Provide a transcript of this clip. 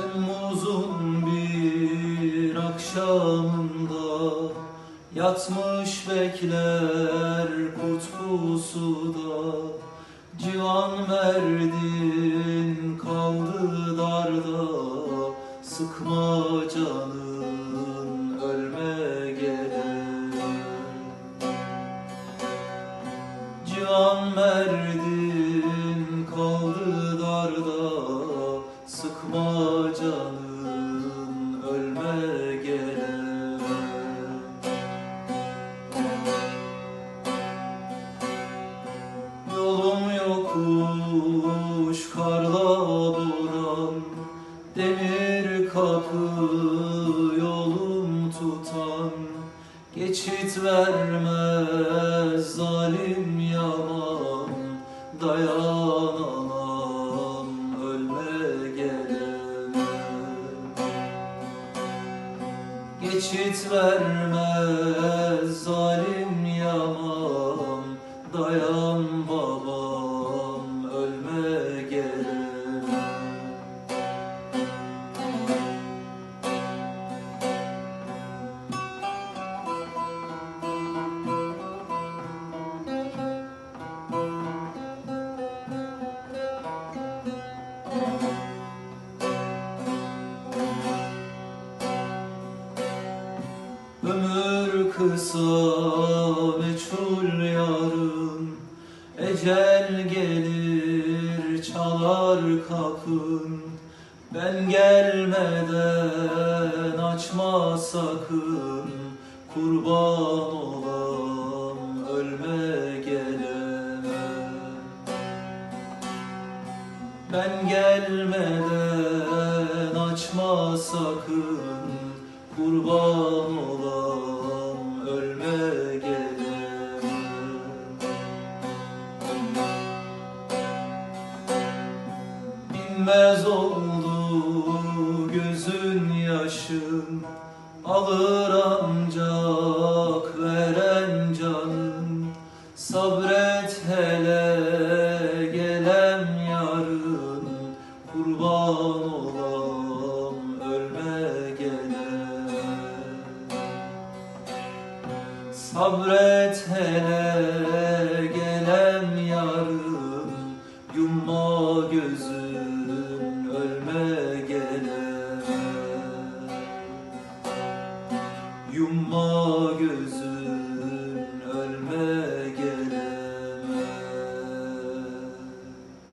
Temmuz'un bir akşamında Yatmış bekler kutbu suda Civan verdin kaldı darda Sıkma canın ölme gelen. Civan verdin Sıkma canın ölme gelir Yolum yokuş karla boran Demir kapı yolum tutan. Geçit vermez zalim yaman Dayanamam Geçit kısa meçhul yarın Ecel gelir çalar kapın Ben gelmeden açma sakın. Kurban olam ölme gelemem. Ben gelmeden açma sakın. Kurban olam ölme gelemem Bilmez oldu gözün yaşın Alır ancak Sabret hele